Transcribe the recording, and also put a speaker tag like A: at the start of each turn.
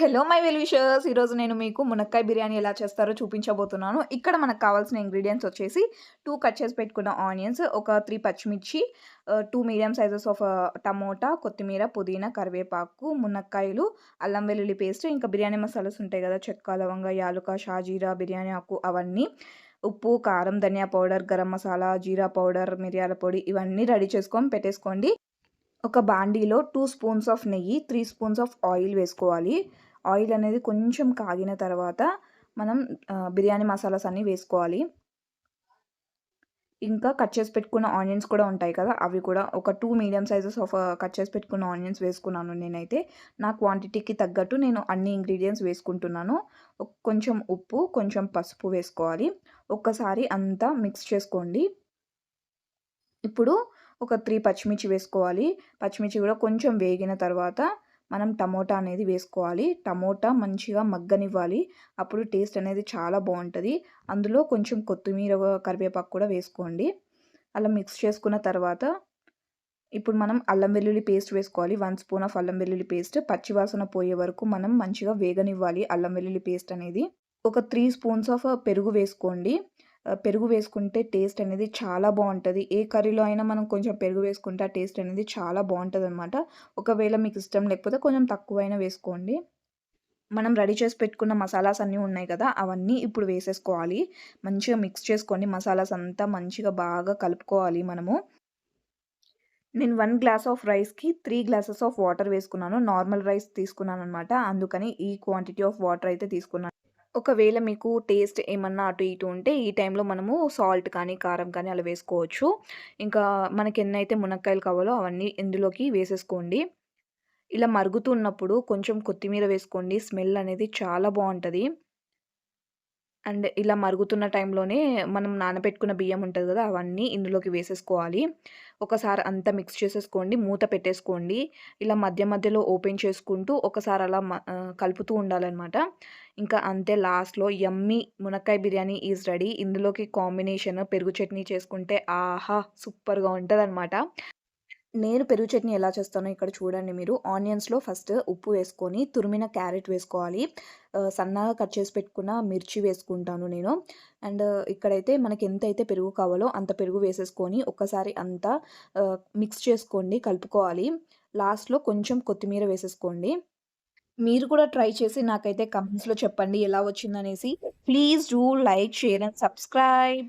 A: Hello my well wishers ఈరోజు నేను మీకు మునక్కాయ బిర్యానీ ఎలా చేస్తారో చూపించబోతున్నాను. ఇక్కడ మనకు కావాల్సిన ఇంగ్రీడియంట్స్ వచ్చేసి టూ కట్ చేసి పెట్టుకున్న ఆనియన్స్ ఒక త్రీ పచ్చిమిర్చి two medium sizes of tomato కొత్తిమీర పుదీనా కరివేపాకు మునక్కాయలు అల్లం వెల్లుల్లి పేస్ట్ ఇంకా బిర్యానీ మసాలాస్ ఉంటాయి కదా చెక్క లవంగ యాలుక షాజీరా బిర్యానీ ఆకు అవన్నీ ఉప్పు కారం ధనియా పౌడర్ గరం మసాలా జీరా పౌడర్ మిరియాల పొడి ఇవన్నీ రెడీ చేసుకొని పెట్టేసుకోండి. ఒక బాండీలో టూ స్పూన్స్ ఆఫ్ నెయ్యి త్రీ స్పూన్స్ ఆఫ్ ఆయిల్ వేసుకోవాలి. ఆయిల్ అనేది కొంచెం కాగిన తర్వాత మనం బిర్యానీ మసాలాస్ అన్నీ వేసుకోవాలి. ఇంకా కట్ చేసి పెట్టుకున్న ఆనియన్స్ కూడా ఉంటాయి కదా అవి కూడా ఒక two medium sizes of cut చేసి పెట్టుకున్న ఆనియన్స్ వేసుకున్నాను నేనైతే. నా క్వాంటిటీకి తగ్గట్టు నేను అన్ని ఇంగ్రీడియంట్స్ వేసుకుంటున్నాను. కొంచెం ఉప్పు కొంచెం పసుపు వేసుకోవాలి. ఒక్కసారి అంతా మిక్స్ చేసుకోండి. ఇప్పుడు ఒక త్రీ పచ్చిమిర్చి వేసుకోవాలి. పచ్చిమిర్చి కూడా కొంచెం వేగిన తర్వాత మనం టమోటా అనేది వేసుకోవాలి. టమోటా మంచిగా మగ్గనివ్వాలి. అప్పుడు టేస్ట్ అనేది చాలా బాగుంటుంది. అందులో కొంచెం కొత్తిమీర కరివేపాకు కూడా వేసుకోండి. అలా మిక్స్ చేసుకున్న తర్వాత ఇప్పుడు మనం అల్లం వెల్లుల్లి పేస్ట్ వేసుకోవాలి. వన్ స్పూన్ ఆఫ్ అల్లం వెల్లుల్లి పేస్ట్. పచ్చివాసన పోయే వరకు మనం మంచిగా వేగనివ్వాలి అల్లం వెల్లుల్లి పేస్ట్ అనేది. ఒక త్రీ స్పూన్స్ ఆఫ్ పెరుగు వేసుకోండి. పెరుగు వేసుకుంటే టేస్ట్ అనేది చాలా బాగుంటుంది. ఏ కర్రీలో అయినా మనం కొంచెం పెరుగు వేసుకుంటే ఆ టేస్ట్ అనేది చాలా బాగుంటుంది అనమాట ఒకవేళ మీకు ఇష్టం లేకపోతే కొంచెం తక్కువైనా వేసుకోండి. మనం రెడీ చేసి పెట్టుకున్న మసాలాస్ అన్నీ ఉన్నాయి కదా అవన్నీ ఇప్పుడు వేసేసుకోవాలి. మంచిగా మిక్స్ చేసుకోండి. మసాలాస్ అంతా మంచిగా బాగా కలుపుకోవాలి మనము. నేను వన్ గ్లాస్ ఆఫ్ రైస్కి త్రీ గ్లాసెస్ ఆఫ్ వాటర్ వేసుకున్నాను. నార్మల్ రైస్ తీసుకున్నాను అనమాట అందుకని ఈ క్వాంటిటీ ఆఫ్ వాటర్ అయితే తీసుకున్నాను. ఒకవేళ మీకు టేస్ట్ ఏమన్నా అటు ఇటు ఉంటే ఈ టైంలో మనము సాల్ట్ కానీ కారం కానీ అలా వేసుకోవచ్చు. ఇంకా మనకి ఎన్నైతే మునక్కాయలు కావాలో అవన్నీ ఇందులోకి వేసేసుకోండి. ఇలా మరుగుతున్నప్పుడు కొంచెం కొత్తిమీర వేసుకోండి. స్మెల్ అనేది చాలా బాగుంటుంది. అండ్ ఇలా మరుగుతున్న టైంలోనే మనం నానబెట్టుకున్న బియ్యం ఉంటుంది కదా అవన్నీ ఇందులోకి వేసేసుకోవాలి. ఒకసారి అంతా మిక్స్ చేసేసుకోండి మూత పెట్టేసుకోండి. ఇలా మధ్య మధ్యలో ఓపెన్ చేసుకుంటూ ఒకసారి అలా కలుపుతూ ఉండాలన్నమాట. ఇంకా అంతే లాస్ట్లో యమ్మీ మునక్కాయ బిర్యానీ ఈజ్ రెడీ. ఇందులోకి కాంబినేషన్ పెరుగు చట్నీ చేసుకుంటే ఆహా సూపర్గా ఉంటుంది అనమాట నేను పెరుగు చట్నీ ఎలా చేస్తానో ఇక్కడ చూడండి మీరు. ఆనియన్స్లో ఫస్ట్ ఉప్పు వేసుకొని తురిమిన క్యారెట్ వేసుకోవాలి. సన్నగా కట్ చేసి పెట్టుకున్న మిర్చి వేసుకుంటాను నేను. అండ్ ఇక్కడైతే మనకి ఎంత అయితే పెరుగు కావాలో అంత పెరుగు వేసేసుకొని ఒక్కసారి అంతా మిక్స్ చేసుకోండి కలుపుకోవాలి. లాస్ట్లో కొంచెం కొత్తిమీర వేసేసుకోండి. మీరు కూడా ట్రై చేసి నాకైతే కమెంట్స్లో చెప్పండి ఎలా వచ్చిందనేసి. Please do like share and subscribe.